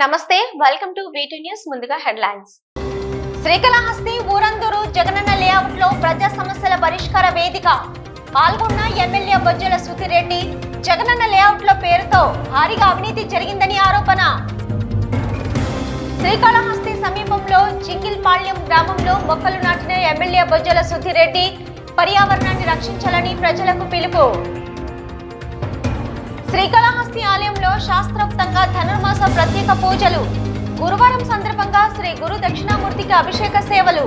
నమస్తే welcome to VT news ముందుగా headlines Srikalahasti Urandur Jagananna లేఅవుట్లో ప్రజా సమస్యల పరిష్కార వేదిక. పాల్గొన్న ఎమ్మెల్యే బొజ్జల సుధిరెడ్డి జగనన్న లేఅవుట్లో పేరుతో భారీగా అవినీతి జరిగిందని ఆరోపణ. శ్రీకాళహస్తి సమీపంలో చింగిల్పాళ్యం గ్రామంలో మొక్కలు నాటిన ఎమ్మెల్యే బొజ్జల సుధిరెడ్డి పర్యావరణాన్ని రక్షించాలని ప్రజలకు పిలుపు. శ్రీకాళహస్తి ఆలయంలో శాస్త్రోక్తంగా ధనుర్మాస ప్రత్యేక పూజలు. గురువారం సందర్భంగా శ్రీ గురు దక్షిణామూర్తికి అభిషేక సేవలు.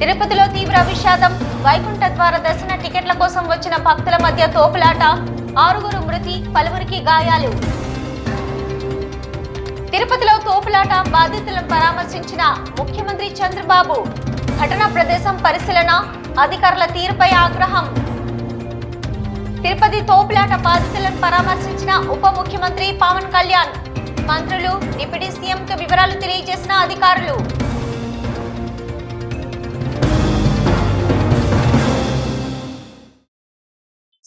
తిరుపతిలో తీవ్ర విషాదం వైకుంఠ ద్వార దర్శన టికెట్ల కోసం వచ్చిన భక్తుల మధ్య తోపులాట ఆరుగురు మృతి పలువురికి గాయాలు. తిరుపతిలో తోపులాట బాధితులను పరామర్శించిన ముఖ్యమంత్రి చంద్రబాబు. ఘటనా ప్రదేశం పరిశీలన అధికారుల తీరుపై ఆగ్రహం. తిరుపతి తోపులాట బాధితులను పరామర్శించిన ఉప ముఖ్యమంత్రి పవన్ కళ్యాణ్. మంత్రులు డిప్యూటీ సీఎంకు వివరాలు తెలియజేసిన అధికారులు.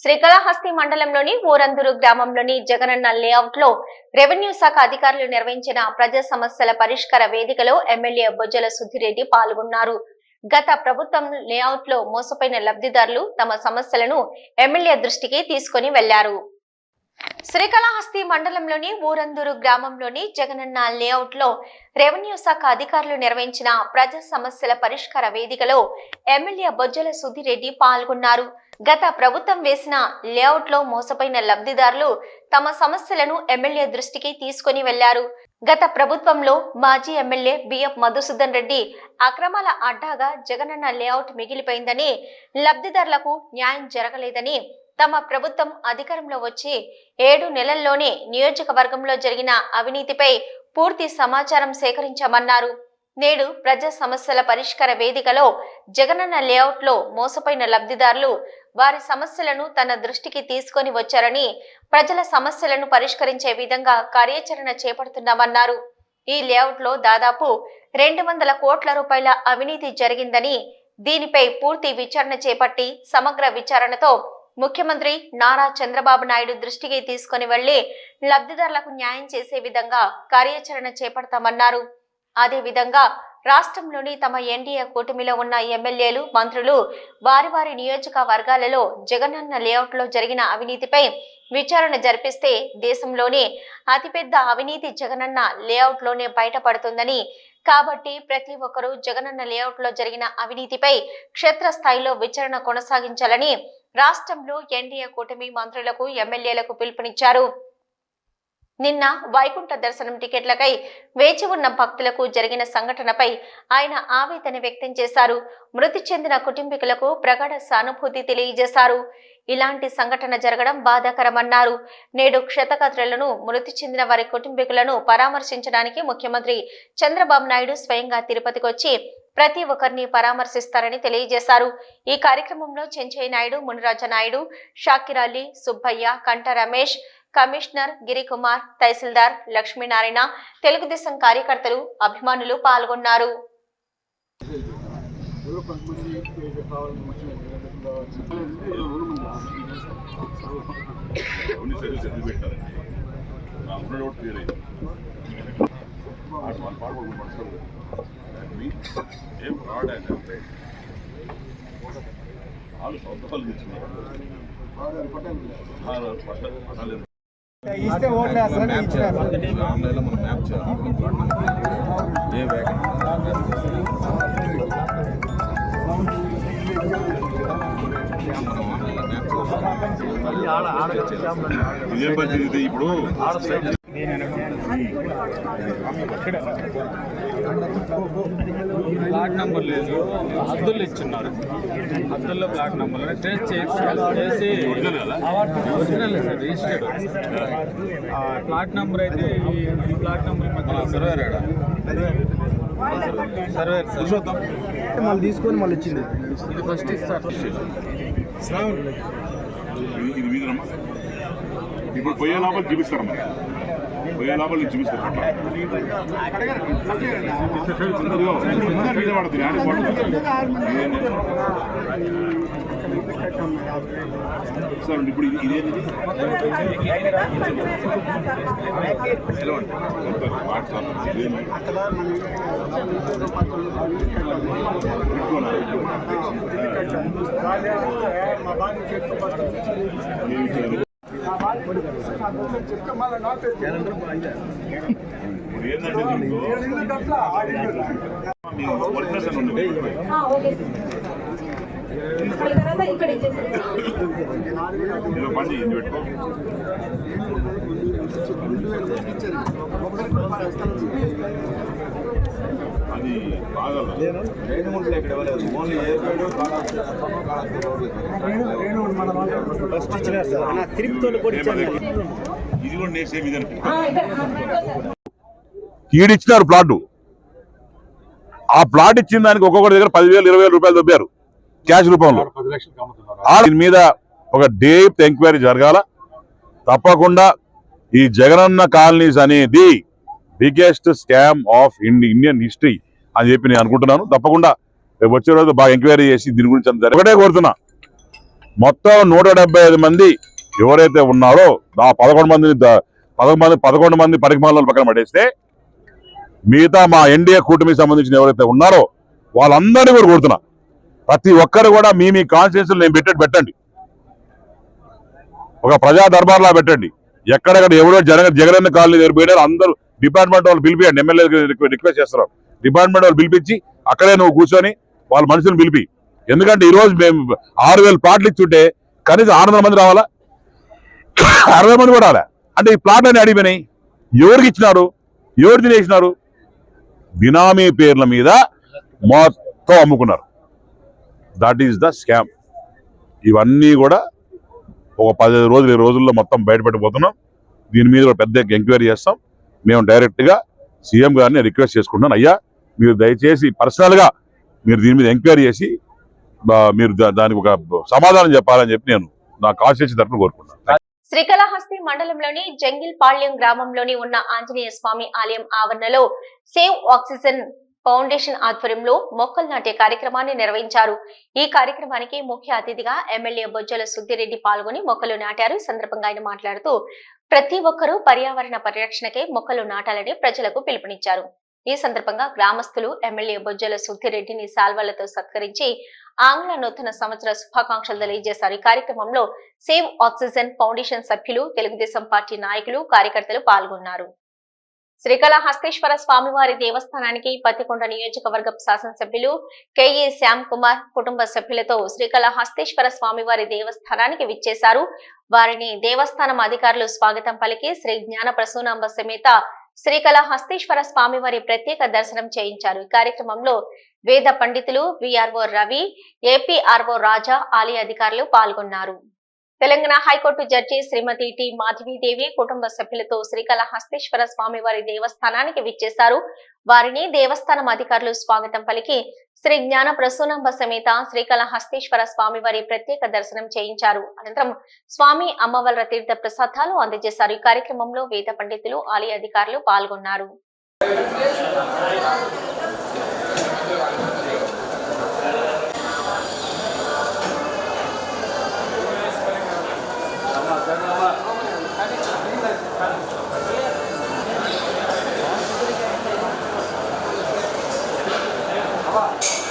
శ్రీకాళహస్తి మండలంలోని ఊరందూరు గ్రామంలోని జగనన్న లేఅవుట్లో రెవెన్యూ శాఖ అధికారులు నిర్వహించిన ప్రజా సమస్యల పరిష్కార వేదికలో ఎమ్మెల్యే బొజ్జల సుధిరెడ్డి పాల్గొన్నారు. గత ప్రభుత్వం లేఅవుట్లో మోసపోయిన లబ్ధిదారులు తమ సమస్యలను ఎమ్మెల్యే దృష్టికి తీసుకొని వెళ్ళారు శ్రీకాళహస్తి మండలంలోని ఊరందూరు గ్రామంలోని జగనన్న లేఅవుట్లో రెవెన్యూ శాఖ అధికారులు నిర్వహించిన ప్రజా సమస్యల పరిష్కార వేదికలో ఎమ్మెల్యే బొజ్జల సుధిరెడ్డి పాల్గొన్నారు. గత ప్రభుత్వం వేసిన లేఅవుట్లో మోసపోయిన లబ్ధిదారులు తమ సమస్యలను ఎమ్మెల్యే దృష్టికి తీసుకొని వెళ్ళారు గత ప్రభుత్వంలో మాజీ ఎమ్మెల్యే బిఎఫ్ మధుసూదన్ రెడ్డి అక్రమాల అడ్డాగా జగనన్న లేఅవుట్ మిగిలిపోయిందని లబ్ధిదారులకు న్యాయం జరగలేదని తమ ప్రభుత్వం అధికారంలో వచ్చి ఏడు నెలల్లోనే నియోజకవర్గంలో జరిగిన అవినీతిపై పూర్తి సమాచారం సేకరించామన్నారు. నేడు ప్రజా సమస్యల పరిష్కార వేదికలో జగనన్న లేఅవుట్లో మోసపోయిన లబ్ధిదారులు వారి సమస్యలను తన దృష్టికి తీసుకొని వచ్చారని ప్రజల సమస్యలను పరిష్కరించే విధంగా కార్యాచరణ చేపడుతున్నామన్నారు. ఈ లేఅవుట్లో దాదాపు రెండు వందల కోట్ల రూపాయల అవినీతి జరిగిందని దీనిపై పూర్తి విచారణ చేపట్టి సమగ్ర విచారణతో ముఖ్యమంత్రి నారా చంద్రబాబు నాయుడు దృష్టికి తీసుకొని వెళ్ళి లబ్ధిదారులకు న్యాయం చేసే విధంగా కార్యాచరణ చేపడతామన్నారు. అదేవిధంగా రాష్ట్రంలోని తమ ఎన్డీఏ కూటమిలో ఉన్న ఎమ్మెల్యేలు మంత్రులు వారి వారి నియోజకవర్గాలలో జగనన్న లేఅవుట్లో జరిగిన అవినీతిపై విచారణ జరిపిస్తే దేశంలోనే అతిపెద్ద అవినీతి జగనన్న లేఅవుట్లోనే బయటపడుతుందని. కాబట్టి ప్రతి ఒక్కరూ జగనన్న లేఅవుట్లో జరిగిన అవినీతిపై క్షేత్రస్థాయిలో విచారణ కొనసాగించాలని రాష్ట్రంలో ఎన్డీఏ కూటమి మంత్రులకు ఎమ్మెల్యేలకు పిలుపునిచ్చారు. నిన్న వైకుంఠ దర్శనం టికెట్లకై వేచి ఉన్న భక్తులకు జరిగిన సంఘటనపై ఆయన ఆవేదన వ్యక్తం చేశారు. మృతి చెందిన కుటుంబీకులకు ప్రగాఢ సానుభూతి తెలియజేశారు. ఇలాంటి సంఘటన జరగడం బాధాకరమన్నారు. నేడు క్షతగాత్రులను మృతి చెందిన వారి కుటుంబీకులను పరామర్శించడానికి ముఖ్యమంత్రి చంద్రబాబు నాయుడు స్వయంగా తిరుపతికి వచ్చి ప్రతి ఒక్కరిని పరామర్శిస్తారని తెలియజేశారు. ఈ కార్యక్రమంలో చెంచయ్య నాయుడు మునిరాజ నాయుడు షాకిర్ అలీ సుబ్బయ్య కంట రమేష్ కమిషనర్ గిరికుమార్ తహసీల్దార్ లక్ష్మీనారాయణ తెలుగుదేశం కార్యకర్తలు అభిమానులు పాల్గొన్నారు. వాళ్ళు సొంత పనులు తీసుకున్నారు ఇస్తే ఓట్లు వేస్తారని ఇచ్చినారు. ఇదే పరిస్థితి ఇప్పుడు బ్లాక్ నెంబర్ లేదు. హద్దులు ఇచ్చున్నారు. హద్దుల్లో బ్లాక్ నెంబర్ ట్రేస్ చేసి చేసి original sir. Registered block number అయితే ఈ బ్లాక్ నెంబర్ మధ్య సర్వేర్ సర్వేర్ సార్ పురుషోత్తం మళ్ళీ తీసుకొని మళ్ళీ ఇచ్చింది ఇది ఫస్ట్ ఇస్తారు. ఇది ఇప్పుడు పోయే లోపల చూపిస్తారు మరి పోయే లోపల నేను చూపిస్తాను ఇదిగో, మీద పడుతుంది ఆడే పడుతుంది సార్ ఇప్పుడు ఇది ఇదేంటి వాట్సాప్ పెట్టుకోనా? ఏమి చేయాలి? ఇప్పుడు ఏంటంటే దీంట్లో అది రేణుగుంటలో ఇక్కడ ఇవ్వలేదు ఓన్లీ ఇది కూడా నేను సేమ్ ఈడిచ్చినారు ప్లాట్. ఆ ప్లాట్ ఇచ్చిన దానికి ఒక్కొక్కటి దగ్గర పదివేలు ఇరవై వేల రూపాయలు దొబ్బారు. క్యాష్ రూపంలో. ఆ దీని మీద ఒక డేప్ ఎంక్వైరీ జరగాల. తప్పకుండా ఈ జగనన్న కాలనీస్ అనేది biggest scam of Indian history. అని చెప్పి నేను అనుకుంటున్నాను. తప్పకుండా రేపు వచ్చే రోజు బాగా ఎంక్వైరీ చేసి దీని గురించి అంత ఒకటే కోరుతున్నా. మొత్తం నూట ఐదు మంది ఎవరైతే ఉన్నారో ఆ పదకొండు మందిని పదకొండు మంది పదకొండు మంది పరిమాణాలు పక్కన పడేస్తే మిగతా మా ఎన్డీఏ కూటమికి సంబంధించిన ఎవరైతే ఉన్నారో వాళ్ళందరినీ కూడా కోరుతున్నా. ప్రతి ఒక్కరు కూడా మీ మీ కాన్స్టిట్యూన్స్ నేను పెట్టండి పెట్టండి. ఒక ప్రజా దర్బార్లా పెట్టండి. ఎక్కడెక్కడ ఎవరో జగన్ జగనన్న కాలనీ దగ్గర అందరూ డిపార్ట్మెంట్ వాళ్ళు పిలిపియండి. ఎమ్మెల్యే రిక్వెస్ట్ చేస్తారు. డిపార్ట్మెంట్ వాళ్ళు పిలిపించి అక్కడే నువ్వు కూర్చొని వాళ్ళ మనుషులను పిలిపి. ఎందుకంటే ఈరోజు మేము ఆరు వేల ప్లాట్లు ఇచ్చుంటే కనీసం ఆరు వందల మంది రావాలా? అరవై మంది కూడా రాలే. అంటే ఈ ప్లాట్లు అని అడిగిపోయినాయి. ఎవరికి ఇచ్చినారు? ఎవరు తినేసినారు? బినామీ పేర్ల మీద మొత్తం అమ్ముకున్నారు. దట్ ఈస్ ద స్కామ్ ఇవన్నీ కూడా ఒక పదిహేను రోజులు ఇరవై రోజుల్లో మొత్తం బయటపెట్టబోతున్నాం. దీని మీద కూడా పెద్ద ఎంక్వైరీ చేస్తాం. మేము డైరెక్ట్గా సీఎం గారిని రిక్వెస్ట్ చేసుకుంటున్నాను అయ్యా మీరు దయచేసి పర్సనల్గా మీరు దీని మీద ఎంక్వైరీ చేసి మీరు దానికి ఒక సమాధానం చెప్పాలని చెప్పి నేను నా కాన్స్టిట్యూన్సీ తరఫున కోరుకుంటున్నాను. శ్రీకాళహస్తి మండలంలోని జంగిల్ పాళ్యం గ్రామంలోని ఉన్న ఆంజనేయ స్వామి ఆలయం ఆవరణలో సేవ్ ఆక్సిజన్ ఫౌండేషన్ ఆధ్వర్యంలో మొక్కలు నాటే కార్యక్రమాన్ని నిర్వహించారు. ఈ కార్యక్రమానికి ముఖ్య అతిథిగా ఎమ్మెల్యే బొజ్జల సుద్దిరెడ్డి పాల్గొని మొక్కలు నాటారు. సందర్భంగా ఆయన మాట్లాడుతూ ప్రతి ఒక్కరూ పర్యావరణ పరిరక్షణకే మొక్కలు నాటాలని ప్రజలకు పిలుపునిచ్చారు. ఈ సందర్భంగా గ్రామస్తులు ఎమ్మెల్యే బొజ్జల సుద్దిరెడ్డిని శాల్వాలతో సత్కరించి ఆంగ్ల నూతన సంవత్సర శుభాకాంక్షలు తెలియజేశారు. ఈ కార్యక్రమంలో సేవ్ ఆక్సిజన్ ఫౌండేషన్ సభ్యులు తెలుగుదేశం పార్టీ నాయకులు కార్యకర్తలు పాల్గొన్నారు. శ్రీకాళహస్తేశ్వర స్వామివారి దేవస్థానానికి పత్తికొండ నియోజకవర్గ శాసనసభ్యులు కెఈ శ్యామ్ కుమార్ కుటుంబ సభ్యులతో శ్రీకాళహస్తేశ్వర స్వామివారి దేవస్థానానికి విచ్చేశారు. వారిని దేవస్థానం అధికారులు స్వాగతం పలికి శ్రీ జ్ఞాన ప్రసూనాంబ సమేత శ్రీకాళహస్తేశ్వర స్వామివారి ప్రత్యేక దర్శనం చేయించారు. ఈ కార్యక్రమంలో వేద పండితులు విఆర్ఓ రవి ఏపీఆర్ఓ రాజా ఆలయ అధికారులు పాల్గొన్నారు. Telangana high court judge Shrimati T Madhavi Devi కుటుంబ సభ్యులతో శ్రీకాళహస్తేశ్వర స్వామివారి దేవస్థానానికి విచ్చేశారు. వారిని దేవస్థానం అధికారులు స్వాగతం పలికి శ్రీ జ్ఞాన ప్రసూనంబ సమేత శ్రీకాళహస్తేశ్వర స్వామివారి ప్రత్యేక దర్శనం చేయించారు. అనంతరం స్వామి అమ్మవార్ల తీర్థ ప్రసాదాలు అందజేశారు. ఈ కార్యక్రమంలో వేద పండితులు ఆలయ అధికారులు పాల్గొన్నారు. 话。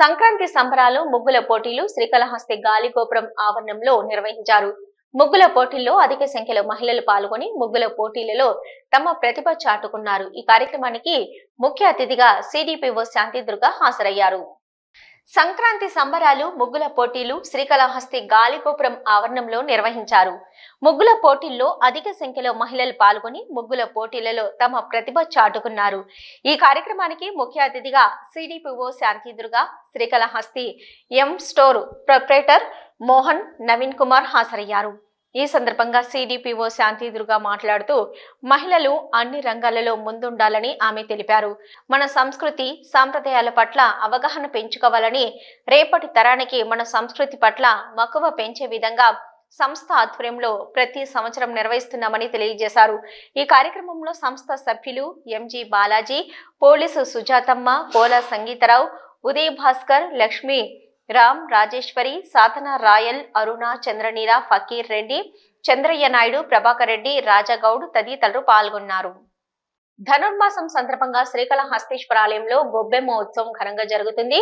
సంక్రాంతి సంబరాలు ముగ్గుల పోటీలు శ్రీకాళహస్తి గాలిగోపురం ఆవరణంలో నిర్వహించారు. ముగ్గుల పోటీల్లో అధిక సంఖ్యలో మహిళలు పాల్గొని ముగ్గుల పోటీలలో తమ ప్రతిభ చాటుకున్నారు. ఈ కార్యక్రమానికి ముఖ్య అతిథిగా సిడిపిఓ శాంతిదుర్గ హాజరయ్యారు. సంక్రాంతి సంబరాలు ముగ్గుల పోటీలు శ్రీకాళహస్తి గాలిగోపురం ఆవరణంలో నిర్వహించారు. ముగ్గుల పోటీల్లో అధిక సంఖ్యలో మహిళలు పాల్గొని ముగ్గుల పోటీలలో తమ ప్రతిభ చాటుకున్నారు. ఈ కార్యక్రమానికి ముఖ్య అతిథిగా CDPO Shantidurga Srikalahasti M store proprietor Mohan Naveen Kumar హాజరయ్యారు. ఈ సందర్భంగా సిడిపిఓ శాంతిదుర్గ మాట్లాడుతూ మహిళలు అన్ని రంగాలలో ముందుండాలని ఆమె తెలిపారు. మన సంస్కృతి సాంప్రదాయాల పట్ల అవగాహన పెంచుకోవాలని రేపటి తరానికి మన సంస్కృతి పట్ల మక్కువ పెంచే విధంగా సంస్థ ఆధ్వర్యంలో ప్రతి సంవత్సరం నిర్వహిస్తున్నామని తెలియజేశారు. ఈ కార్యక్రమంలో సంస్థ సభ్యులు MG Balaji police Sujathamma Pola Sangeeta Rao Uday Bhaskar Lakshmi Ram Rajeshwari Sadhana royal Aruna Chandraneela Fakir Reddy Chandraiah Naidu Prabhakar Reddy Rajagoud తదితరులు పాల్గొన్నారు. ధనుర్మాసం సందర్భంగా శ్రీకాళహస్తీశ్వర ఆలయంలో గొబ్బెమ్మ ఉత్సవం ఘనంగా జరుగుతుంది.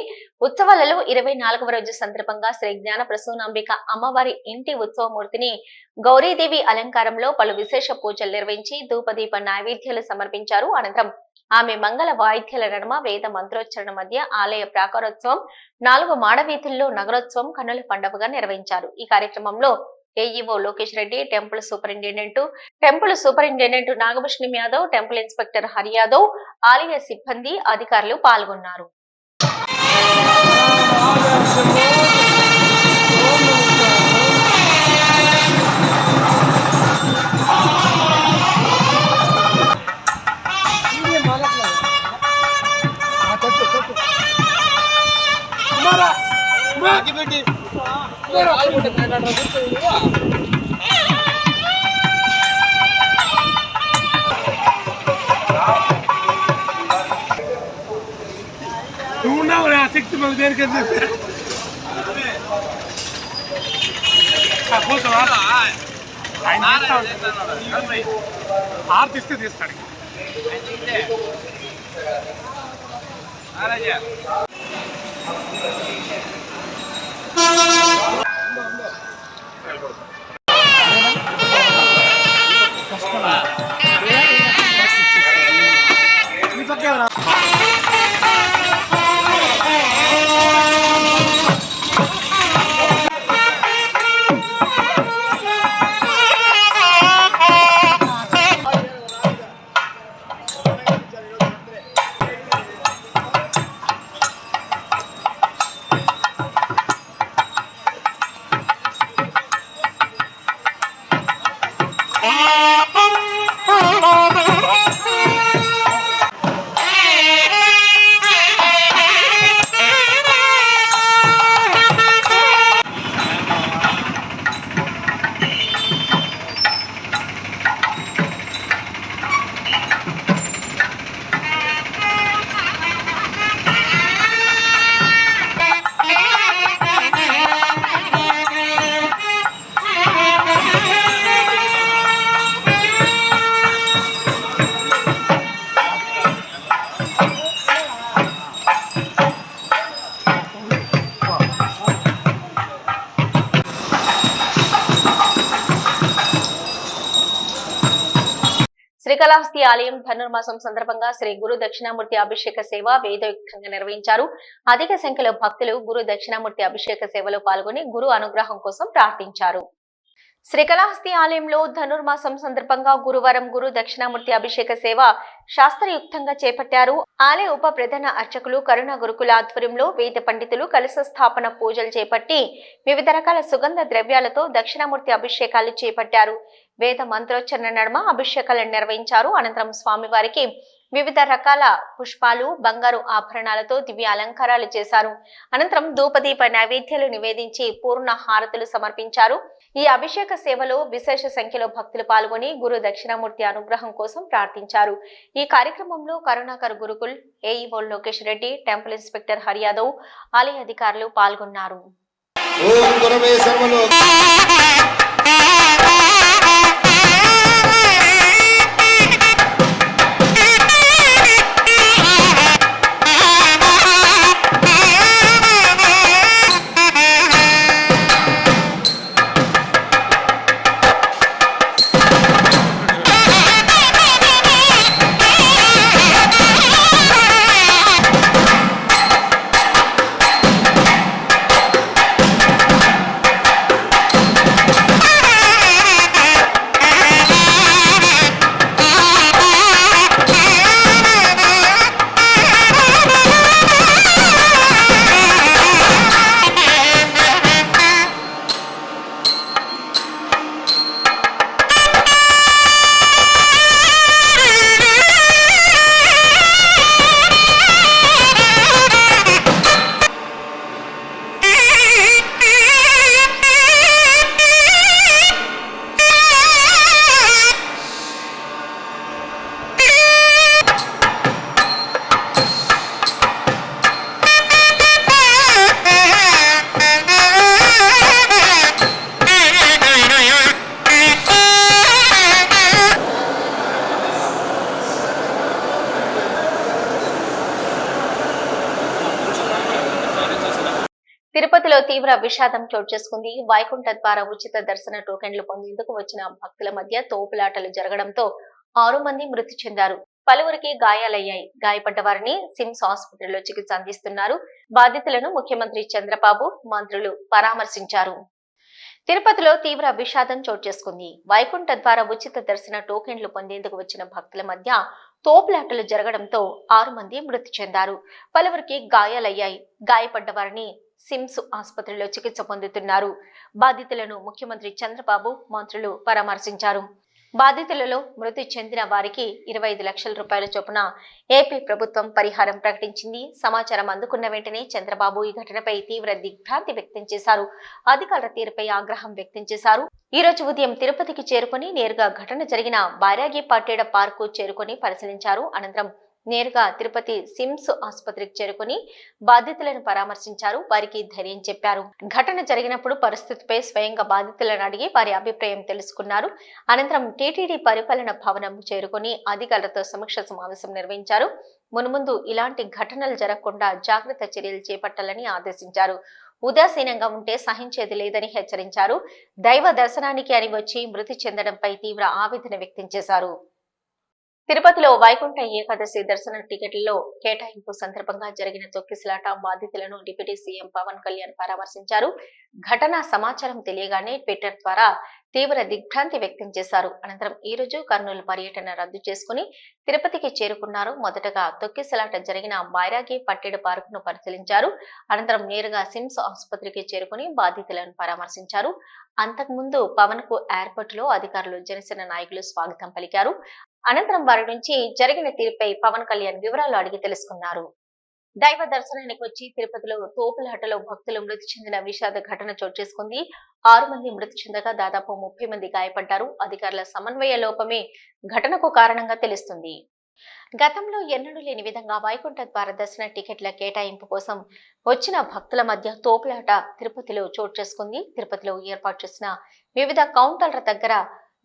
ఉత్సవాలలో ఇరవై నాలుగవ రోజు సందర్భంగా శ్రీ జ్ఞాన ప్రసూనాంబిక అమ్మవారి ఇంటి ఉత్సవమూర్తిని గౌరీదేవి అలంకారంలో పలు విశేష పూజలు నిర్వహించి ధూపదీప నైవేద్యాలు సమర్పించారు. అనంతరం ఆమె మంగళ వాయిద్యాల నడమ వేద మంత్రోచ్చరణ మధ్య ఆలయ ప్రాకారోత్సవం నాలుగు మాడవీధుల్లో నగరోత్సవం కన్నుల పండుగగా నిర్వహించారు. ఈ కార్యక్రమంలో AEO Lokesh Reddy temple superintendent temple superintendent Nagabhushanam Yadav temple inspector Hari Yadav ఆలయ సిబ్బంది అధికారులు పాల్గొన్నారు. నువ్వు ఉన్నావు ఆ శక్తి మాకు దేనికి పోతావా ఆయన తీస్తాడు. ఆరు తీస్తే తీస్తాడు ఈ పక్క శ్రీకాళహస్తి ఆలయం ధనుర్మాసం సందర్భంగా శ్రీ గురు దక్షిణామూర్తి అభిషేక సేవ వేదయుక్తంగా నిర్వహించారు. అధిక సంఖ్యలో భక్తులు గురు దక్షిణామూర్తి అభిషేక సేవలో పాల్గొని గురు అనుగ్రహం కోసం ప్రార్థించారు. శ్రీకాళహస్తి ఆలయంలో ధనుర్మాసం సందర్భంగా గురువారం గురు దక్షిణామూర్తి అభిషేక సేవ శాస్త్రయుక్తంగా చేపట్టారు. ఆలయ ఉప ప్రధాన అర్చకులు కరుణ గురుకుల ఆధ్వర్యంలో వేద పండితులు కలశ స్థాపన పూజలు చేపట్టి వివిధ రకాల సుగంధ ద్రవ్యాలతో దక్షిణామూర్తి అభిషేకాలు చేపట్టారు. వేద మంత్రోచ్చరణ నడుమ అభిషేకాలను నిర్వహించారు. అనంతరం స్వామివారికి వివిధ రకాల పుష్పాలు బంగారు ఆభరణాలతో దివ్య అలంకారాలు చేశారు. అనంతరం ధూపదీప నైవేద్యాలు నివేదించి పూర్ణ హారతులు సమర్పించారు. ఈ అభిషేక సేవలో విశేష సంఖ్యలో భక్తులు పాల్గొని గురు దక్షిణామూర్తి అనుగ్రహం కోసం ప్రార్థించారు. ఈ కార్యక్రమంలో Karunakar Gurukul AEO Lokesh Reddy temple inspector Hari Yadav ఆలయ అధికారులు పాల్గొన్నారు. తీవ్ర విషాదం చోటు చేసుకుంది. వైకుంఠ ద్వారా ఉచిత దర్శన టోకెన్లు పొందేందుకు వచ్చిన భక్తుల మధ్య తోపులాటలు జరగడంతో ఆరు మంది మృతి చెందారు. పలువురికి గాయాలయ్యాయి. గాయపడ్డ వారిని సిమ్స్ ఆసుపత్రిలో చికిత్స అందిస్తున్నారు. బాధితులను ముఖ్యమంత్రి చంద్రబాబు మంత్రులు పరామర్శించారు. తిరుపతిలో తీవ్ర విషాదం చోటు చేసుకుంది. వైకుంఠ ద్వారా ఉచిత దర్శన టోకెన్లు పొందేందుకు వచ్చిన భక్తుల మధ్య తోపులాటలు జరగడంతో ఆరు మంది మృతి చెందారు. పలువురికి గాయాలయ్యాయి. గాయపడ్డ వారిని సిమ్స్ ఆసుపత్రిలో చికిత్స పొందుతున్నారు. బాధితులను ముఖ్యమంత్రి చంద్రబాబు మంత్రులు పరామర్శించారు. బాధితులలో మృతి చెందిన వారికి ఇరవై ఐదు లక్షల రూపాయల చొప్పున ఏపీ ప్రభుత్వం పరిహారం ప్రకటించింది. సమాచారం అందుకున్న వెంటనే చంద్రబాబు ఈ ఘటనపై తీవ్ర దిగ్భ్రాంతి వ్యక్తం చేశారు. అధికారుల తీరుపై ఆగ్రహం వ్యక్తం చేశారు. ఈ రోజు ఉదయం తిరుపతికి చేరుకుని నేరుగా ఘటన జరిగిన బారాగి పార్టీడ పార్కు చేరుకుని పరిశీలించారు. అనంతరం నేరుగా తిరుపతి సిమ్స్ ఆసుపత్రికి చేరుకుని బాధితులను పరామర్శించారు. వారికి ధైర్యం చెప్పారు. ఘటన జరిగినప్పుడు పరిస్థితిపై స్వయంగా బాధితులను అడిగి వారి అభిప్రాయం తెలుసుకున్నారు. అనంతరం టీటీడీ పరిపాలన భవనం చేరుకుని అధికారులతో సమీక్ష సమావేశం నిర్వహించారు. మున్ముందు ఇలాంటి ఘటనలు జరగకుండా జాగ్రత్త చర్యలు చేపట్టాలని ఆదేశించారు. ఉదాసీనంగా ఉంటే సహించేది లేదని హెచ్చరించారు. దైవ దర్శనానికి అని వచ్చి మృతి చెందడంపై తీవ్ర ఆవేదన వ్యక్తం చేశారు. తిరుపతిలో వైకుంఠ ఏకాదశి దర్శన టికెట్లలో కేటాయింపు సందర్భంగా జరిగిన తొక్కిసలాట బాధితులను డిప్యూటీ సీఎం పవన్ కళ్యాణ్ పరామర్శించారు. ఘటనా సమాచారం తెలియగానే ట్విట్టర్ ద్వారా తీవ్ర దిగ్భ్రాంతి వ్యక్తం చేశారు. అనంతరం ఈ రోజు కర్నూలు పర్యటన రద్దు చేసుకుని తిరుపతికి చేరుకున్నారు. మొదటగా తొక్కిసలాట జరిగిన బైరాగి పట్టెడు పార్కును పరిశీలించారు. అనంతరం నేరుగా సిమ్స్ ఆసుపత్రికి చేరుకుని బాధితులను పరామర్శించారు. అంతకుముందు పవన్కు ఎయిర్పోర్ట్లో అధికారులు జనసేన నాయకులు స్వాగతం పలికారు. అనంతరం వారి నుంచి జరిగిన తీరుపై పవన్ కళ్యాణ్ వివరాలు అడిగి తెలుసుకున్నారు. దైవ దర్శనానికి వచ్చి తిరుపతిలో తోపులాటలో భక్తులు మృతి చెందిన విషాద ఘటన చోటు చేసుకుంది. ఆరు మంది మృతి చెందగా దాదాపు ముప్పై మంది గాయపడ్డారు. అధికారుల సమన్వయ లోపమే ఘటనకు కారణంగా తెలుస్తుంది. గతంలో ఎన్నడూ లేని విధంగా వైకుంఠ ద్వార దర్శన టికెట్ల కేటాయింపు కోసం వచ్చిన భక్తుల మధ్య తోపులాట తిరుపతిలో చోటు చేసుకుంది. తిరుపతిలో ఏర్పాటు చేసిన వివిధ కౌంటర్ల దగ్గర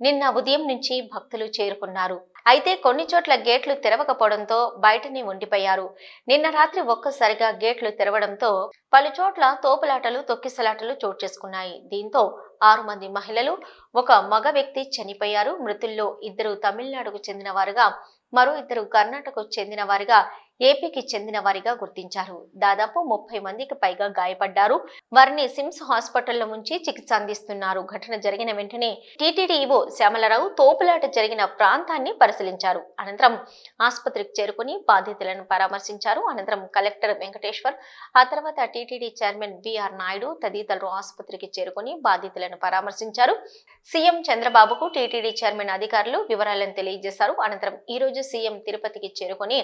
నిన్న ఉదయం నుంచి భక్తులు చేరుకున్నారు. అయితే కొన్ని చోట్ల గేట్లు తెరవకపోవడంతో బయటనే ఉండిపోయారు. నిన్న రాత్రి ఒక్కసారిగా గేట్లు తెరవడంతో పలు చోట్ల తోపులాటలు తొక్కిసలాటలు చోటు చేసుకున్నాయి. దీంతో ఆరు మంది మహిళలు ఒక మగ వ్యక్తి చనిపోయారు. మృతుల్లో ఇద్దరు తమిళనాడుకు చెందిన వారుగా మరో ఇద్దరు కర్ణాటకకు చెందిన వారిగా ఏపీకి చెందిన వారిగా గుర్తించారు. దాదాపు ముప్పై మందికి పైగా గాయపడ్డారు. వారిని సిమ్స్ హాస్పిటల్లో ఉంచి చికిత్స అందిస్తున్నారు. ఘటన జరిగిన వెంటనే టీటీడీఓ శ్యామలరావు తోపులాట జరిగిన ప్రాంతాన్ని పరిశీలించారు. అనంతరం ఆసుపత్రికి చేరుకుని బాధితులను పరామర్శించారు. అనంతరం కలెక్టర్ వెంకటేశ్వర్ ఆ తర్వాత టీటీడీ చైర్మన్ బిఆర్ నాయుడు తదితరులు ఆసుపత్రికి చేరుకుని బాధితులను పరామర్శించారు. సీఎం చంద్రబాబుకు టీటీడీ చైర్మన్ అధికారులు వివరాలను తెలియజేశారు. అనంతరం ఈ రోజు సీఎం తిరుపతికి చేరుకుని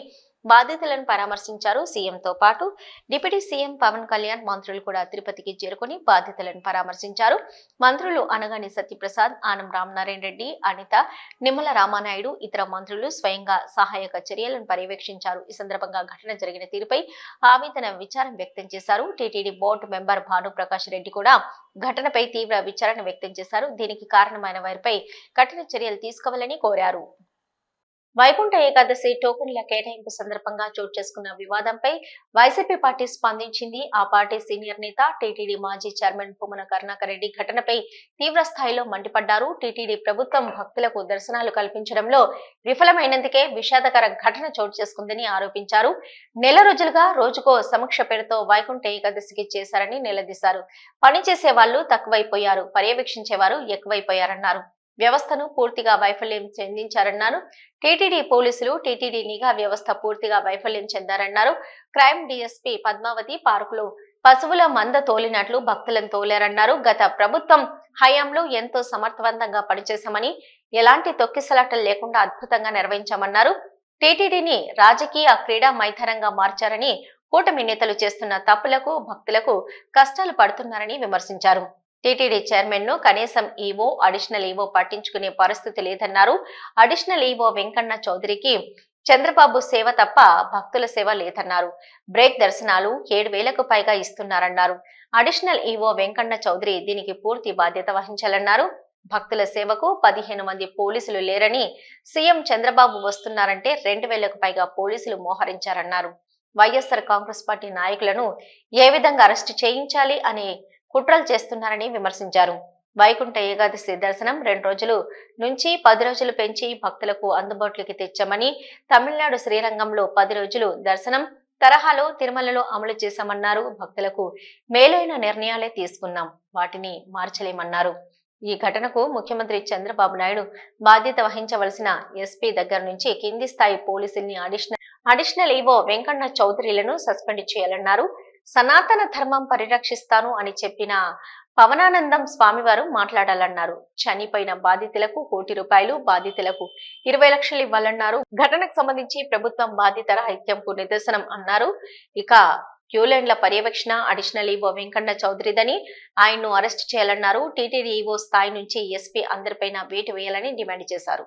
బాధితులను పరామర్శించారు సీఎంతో పాటు. డిప్యూటీ సీఎం పవన్ కళ్యాణ్ మంత్రులు కూడా తిరుపతికి చేరుకుని బాధితులను పరామర్శించారు. మంత్రులు అనగాని సత్యప్రసాద్ ఆనం రామనారాయణ రెడ్డి అనిత నిమ్మల రామానాయుడు ఇతర మంత్రులు స్వయంగా సహాయక చర్యలను పర్యవేక్షించారు. ఈ సందర్భంగా ఘటన జరిగిన తీరుపై ఆవేదన విచారం వ్యక్తం చేశారు. TTD board member Bhanuprakash Reddy కూడా ఘటనపై తీవ్ర విచారణ వ్యక్తం చేశారు. దీనికి కారణమైన వారిపై కఠిన చర్యలు తీసుకోవాలని కోరారు. వైకుంఠ ఏకాదశి టోకన్ల కేటాయింపు సందర్భంగా చోటు చేసుకున్న వివాదంపై వైసీపీ పార్టీ స్పందించింది. ఆ పార్టీ సీనియర్ నేత టీటీడీ మాజీ చైర్మన్ పుమ్మన కరుణాకర్ రెడ్డి ఘటనపై తీవ్ర స్థాయిలో మండిపడ్డారు. టీటీడీ ప్రభుత్వం భక్తులకు దర్శనాలు కల్పించడంలో విఫలమైనందుకే విషాదకర ఘటన చోటు చేసుకుందని ఆరోపించారు. నెల రోజులుగా రోజుకో సమీక్ష పేరుతో వైకుంఠ ఏకాదశికి చేశారని నిలదీశారు. పనిచేసే వాళ్ళు తక్కువైపోయారు. పర్యవేక్షించేవారు ఎక్కువైపోయారన్నారు. వ్యవస్థను పూర్తిగా వైఫల్యం చెందించారన్నారు. టీటీడీ పోలీసులు టీటీడీ నిఘా వ్యవస్థ పూర్తిగా వైఫల్యం చెందారన్నారు. క్రైమ్ డీఎస్పీ పద్మావతి పార్కులో పశువుల మంద తోలినట్లు భక్తులను తోలారన్నారు. గత ప్రభుత్వం హయాంలో ఎంతో సమర్థవంతంగా పనిచేశామని ఎలాంటి తొక్కిసలాటలు లేకుండా అద్భుతంగా నిర్వహించామన్నారు. టీటీడీని రాజకీయ క్రీడా మైదానంగా మార్చారని కూటమి నేతలు చేస్తున్న తప్పులకు భక్తులకు కష్టాలు పడుతున్నారని విమర్శించారు. టీటీడీ చైర్మన్ను కనీసం ఈవో అడిషనల్ ఈవో పట్టించుకునే పరిస్థితి లేదన్నారు. అడిషనల్ ఈవో వెంకన్న చౌదరికి చంద్రబాబు సేవ తప్ప భక్తుల సేవ లేదన్నారు. బ్రేక్ దర్శనాలు ఏడు వేలకు పైగా ఇస్తున్నారన్నారు. అడిషనల్ ఈవో వెంకన్న చౌదరి దీనికి పూర్తి బాధ్యత వహించాలన్నారు. భక్తుల సేవకు పదిహేను మంది పోలీసులు లేరని సీఎం చంద్రబాబు వస్తున్నారంటే రెండు వేలకు పైగా పోలీసులు మోహరించారన్నారు. వైఎస్ఆర్ కాంగ్రెస్ పార్టీ నాయకులను ఏ విధంగా అరెస్టు చేయించాలి అని కుట్రలు చేస్తున్నారని విమర్శించారు. వైకుంఠ ఏకాదశి దర్శనం రెండు రోజులు నుంచి పది రోజులు పెంచి భక్తులకు అందుబాటులోకి తెచ్చామని తమిళనాడు శ్రీరంగంలో పది రోజులు దర్శనం తరహాలో తిరుమలలో అమలు చేశామన్నారు. భక్తులకు మేలైన నిర్ణయాలే తీసుకున్నాం. వాటిని మార్చలేమన్నారు. ఈ ఘటనకు ముఖ్యమంత్రి చంద్రబాబు నాయుడు బాధ్యత వహించవలసిన ఎస్పీ దగ్గర నుంచి కింది స్థాయి పోలీసుల్ని అడిషనల్ అడిషనల్ ఈవో వెంకన్న చౌదరిలను సస్పెండ్ చేయాలన్నారు. సనాతన ధర్మం పరిరక్షిస్తాను అని చెప్పిన పవనానందం స్వామివారు మాట్లాడాలన్నారు. చనిపోయిన బాధితులకు కోటి రూపాయలు బాధితులకు ఇరవై లక్షలు ఇవ్వాలన్నారు. ఘటనకు సంబంధించి ప్రభుత్వం బాధిత రాహిత్యంకు నిదర్శనం అన్నారు. ఇక క్యూలైన్ల పర్యవేక్షణ అడిషనల్ ఈవో వెంకన్న చౌదరిదని ఆయన్ను అరెస్ట్ చేయాలన్నారు. టీటీడీ ఈవో స్థాయి నుంచి ఎస్పీ అందరిపైన వేటు వేయాలని డిమాండ్ చేశారు.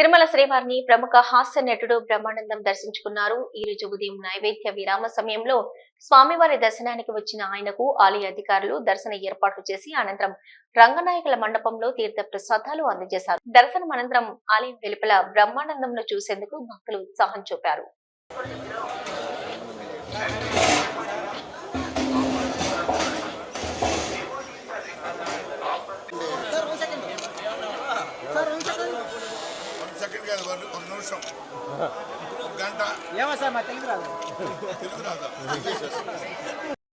తిరుమల శ్రీవారిని ప్రముఖ హాస్య నటుడు బ్రహ్మానందం దర్శించుకున్నారు. ఈ రోజు ఉదయం నైవేద్య విరామ సమయంలో స్వామివారి దర్శనానికి వచ్చిన ఆయనకు ఆలయ అధికారులు దర్శన ఏర్పాట్లు చేసి అనంతరం రంగనాయకుల మండపంలో తీర్థ ప్రసాదాలు అందజేశారు. దర్శనం అనంతరం ఆలయం వెలుపల బ్రహ్మానందంను చూసేందుకు భక్తులు ఉత్సాహం చూపారు. కాదు ఒక ఒక నిమిషం. ఒక గంట. తెలుగు రాదా.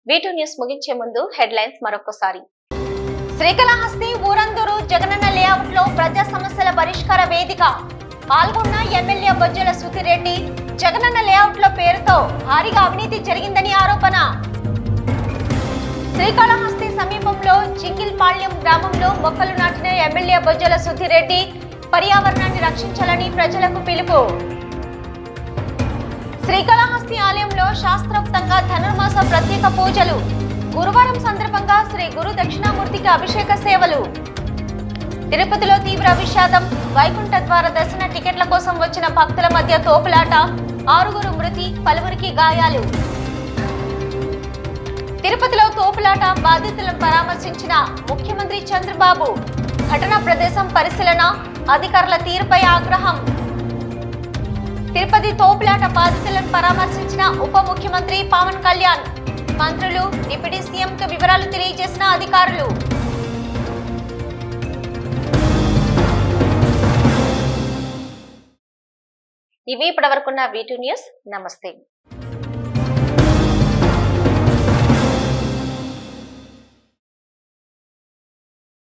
వీటూ న్యూస్ ముగించే ముందు హెడ్లైన్స్ మరొకసారి శ్రీకాళహస్తి ఊరందూరు జగనన్న లేఅవుట్లో ప్రజా సమస్యల పరిష్కార వేదిక. పాల్గొన్న ఎమ్మెల్యే బొజ్జల సుధిరెడ్డి జగనన్న లేఅవుట్లో పేరుతో భారీగా అవినీతి జరిగిందని ఆరోపణ. శ్రీకాళహస్తి సమీపంలో చింగిల్పాళ్యం గ్రామంలో మొక్కలు నాటిన ఎమ్మెల్యే బొజ్జల సుధిరెడ్డి పర్యావరణాన్ని రక్షించాలని ప్రజలకు పిలుపు. శ్రీకాళహస్తి ఆలయంలో శాస్త్రోక్తంగా ధనుర్మాస ప్రత్యేక పూజలు. గురువారం సందర్భంగా శ్రీ గురు దక్షిణామూర్తికి అభిషేక సేవలు. తిరుపతిలో తీవ్ర విషాదం వైకుంఠ ద్వార దర్శన టికెట్ల కోసం వచ్చిన భక్తుల మధ్య తోపులాట ఆరుగురు మృతి పలువురికి గాయాలు. తిరుపతిలో తోపులాట బాధితులను పరామర్శించిన ముఖ్యమంత్రి చంద్రబాబు. ఘటనా ప్రదేశం పరిశీలన అధికారుల తీరుపై ఆగ్రహం. తిరుపతి తోపులాట బాధితులను పరామర్శించిన ఉప ముఖ్యమంత్రి పవన్ కళ్యాణ్ మంత్రులు డిప్యూటీ సీఎంకు వివరాలు తెలియజేసిన అధికారులు. ఇవి ఇప్పటివరకున్న వీటూ న్యూస్ నమస్తే.